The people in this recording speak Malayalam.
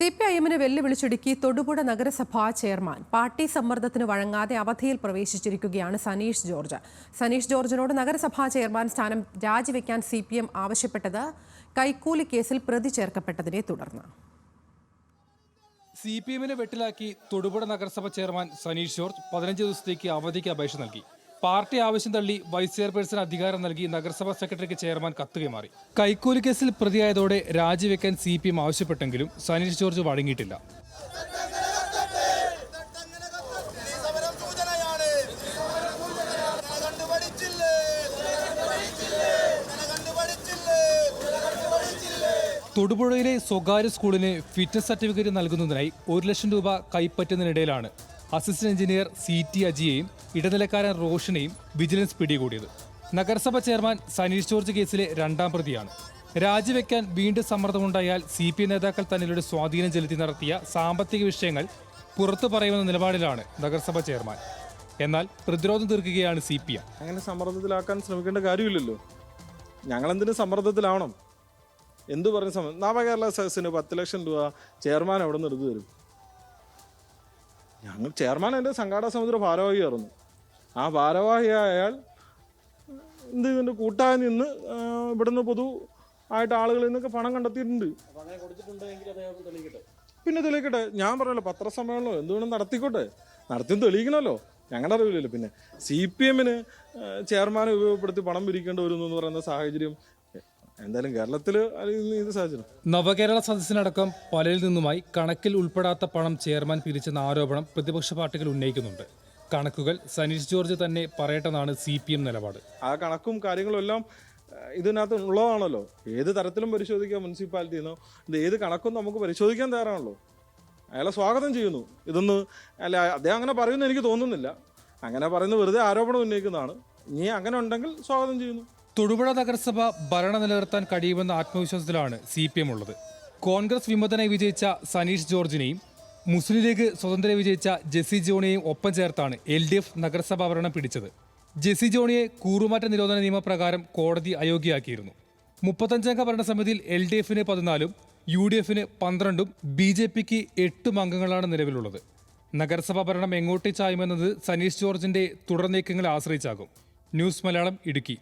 സി പി ഐ വെല്ലുവിളിച്ചൊടുക്കി തൊടുപുഴ നഗരസഭാ ചെയർമാൻ പാർട്ടി സമ്മർദ്ദത്തിന് വഴങ്ങാതെ അവധിയിൽ പ്രവേശിച്ചിരിക്കുകയാണ് സനീഷ് ജോർജ്. സനീഷ് ജോർജിനോട് നഗരസഭാ ചെയർമാൻ സ്ഥാനം രാജിവെക്കാൻ സി പി എം ആവശ്യപ്പെട്ടത് കൈക്കൂലി കേസിൽ പ്രതി ചേർക്കപ്പെട്ടതിനെ തുടർന്ന്. സി പി എമ്മിനെ വെട്ടിലാക്കി തൊടുപുഴ നഗരസഭ ചെയർമാൻ സനീഷ് ജോർജ് പതിനഞ്ച് ദിവസത്തേക്ക് അവധിക്ക് അപേക്ഷ നൽകി. പാർട്ടി ആവശ്യം തള്ളി വൈസ് ചെയർപേഴ്സൺ അധികാരം നൽകി നഗരസഭാ സെക്രട്ടറിക്ക് ചെയർമാൻ കത്ത് കൈമാറി കൈക്കൂലി കേസിൽ പ്രതിയായതോടെ രാജിവെക്കാൻ സി പി എം ആവശ്യപ്പെട്ടെങ്കിലും സനീഷ് ജോർജ് വഴങ്ങിയിട്ടില്ല. തൊടുപുഴയിലെ സ്വകാര്യ സ്കൂളിന് ഫിറ്റ്നസ് സർട്ടിഫിക്കറ്റ് നൽകുന്നതിനായി ഒരു ലക്ഷം രൂപ കൈപ്പറ്റുന്നതിനിടയിലാണ് അസിസ്റ്റന്റ് എഞ്ചിനീയർ സി ടി അജിയെയും ഇടനിലക്കാരൻ റോഷനെയും വിജിലൻസ് പിടികൂടിയത്. നഗരസഭ ചെയർമാൻ സനീഷ് ജോർജ് കേസിലെ രണ്ടാം പ്രതിയാണ്. രാജിവെക്കാൻ വീണ്ടും സമ്മർദ്ദമുണ്ടായാൽ സി പി നേതാക്കൾ തന്നിലൂടെ സ്വാധീനം ചെലുത്തി നടത്തിയ സാമ്പത്തിക വിഷയങ്ങൾ പുറത്തു പറയുമെന്ന നിലപാടിലാണ് നഗരസഭ ചെയർമാൻ. എന്നാൽ പ്രതിരോധം തീർക്കുകയാണ് സി പി എം അങ്ങനെ സമ്മർദ്ദത്തിലാക്കാൻ ശ്രമിക്കേണ്ട കാര്യമില്ലല്ലോ. ഞങ്ങൾ ഞങ്ങളെന്തിനു സമ്മർദ്ദത്തിലാവണം. എന്തു പറഞ്ഞ സമയം നവകേരള സദസ്സിന് പത്ത് ലക്ഷം രൂപ ചെയർമാൻ അവിടെ നിന്ന് എടുത്തു തരും. ഞങ്ങൾ ചെയർമാൻ എന്റെ സംഘാടക സമിതിയുടെ ഭാരവാഹിയായിരുന്നു. ആ ഭാരവാഹിയായ അയാൾ എന്ത് ഇതിന്റെ കൂട്ടായി നിന്ന് ഇവിടുന്ന് പൊതു ആയിട്ട് ആളുകളിൽ നിന്നൊക്കെ പണം കണ്ടെത്തിയിട്ടുണ്ട്. പിന്നെ തെളിയിക്കട്ടെ. ഞാൻ പറയല്ലോ പത്രസമ്മേളനം എന്തുവേണം നടത്തിക്കോട്ടെ. നടത്തി തെളിയിക്കണമല്ലോ. ഞങ്ങളുടെ അറിവില്ലല്ലോ പിന്നെ സി പി എമ്മിന് ചെയർമാനെ ഉപയോഗപ്പെടുത്തി പണം പിരിക്കേണ്ടി വരുന്നു എന്ന് പറയുന്ന സാഹചര്യം എന്തായാലും കേരളത്തിൽ ഇത് സാഹചര്യം നവകേരള സദസ്സിനടക്കം പലരിൽ നിന്നുമായി കണക്കിൽ ഉൾപ്പെടാത്ത പണം ചെയർമാൻ പിരിച്ചെന്ന ആരോപണം പ്രതിപക്ഷ പാർട്ടികൾ ഉന്നയിക്കുന്നുണ്ട്. കണക്കുകൾ സനീഷ് ജോർജ് തന്നെ പറയട്ടെന്നാണ് സി പി എം നിലപാട്. ആ കണക്കും കാര്യങ്ങളും എല്ലാം ഇതിനകത്ത് ഉള്ളതാണല്ലോ. ഏത് തരത്തിലും പരിശോധിക്കാം മുനിസിപ്പാലിറ്റിയിൽ നിന്നോ ഇത് ഏത് കണക്കും നമുക്ക് പരിശോധിക്കാൻ തയ്യാറാണല്ലോ. അയാളെ സ്വാഗതം ചെയ്യുന്നു. ഇതൊന്ന് അല്ല അദ്ദേഹം അങ്ങനെ പറയുമെന്ന് എനിക്ക് തോന്നുന്നില്ല. അങ്ങനെ പറയുന്നത് വെറുതെ ആരോപണം ഉന്നയിക്കുന്നതാണ്. ഇനി അങ്ങനെ ഉണ്ടെങ്കിൽ സ്വാഗതം ചെയ്യുന്നു. തൊടുപുഴ നഗരസഭ ഭരണം നിലനിർത്താൻ കഴിയുമെന്ന ആത്മവിശ്വാസത്തിലാണ് സി പി എം ഉള്ളത്. കോൺഗ്രസ് വിമതനായി വിജയിച്ച സനീഷ് ജോർജിനെയും മുസ്ലിം ലീഗ് സ്വതന്ത്ര വിജയിച്ച ജെസി ജോണിയെയും ഒപ്പം ചേർത്താണ് എൽ ഡി എഫ് നഗരസഭാ ഭരണം പിടിച്ചത്. ജെസി ജോണിയെ കൂറുമാറ്റ നിരോധന നിയമപ്രകാരം കോടതി അയോഗ്യയാക്കിയിരുന്നു. മുപ്പത്തഞ്ചംഗ ഭരണസമിതിയിൽ എൽ ഡി എഫിന് പതിനാലും യു ഡി എഫിന് പന്ത്രണ്ടും ബി ജെ പിക്ക് എട്ടും അംഗങ്ങളാണ് നിലവിലുള്ളത്. നഗരസഭാ ഭരണം എങ്ങോട്ട് ചായുമെന്നത് സനീഷ് ജോർജിന്റെ തുടർ നീക്കങ്ങളെ ആശ്രയിച്ചാകും. ന്യൂസ് മലയാളം ഇടുക്കി.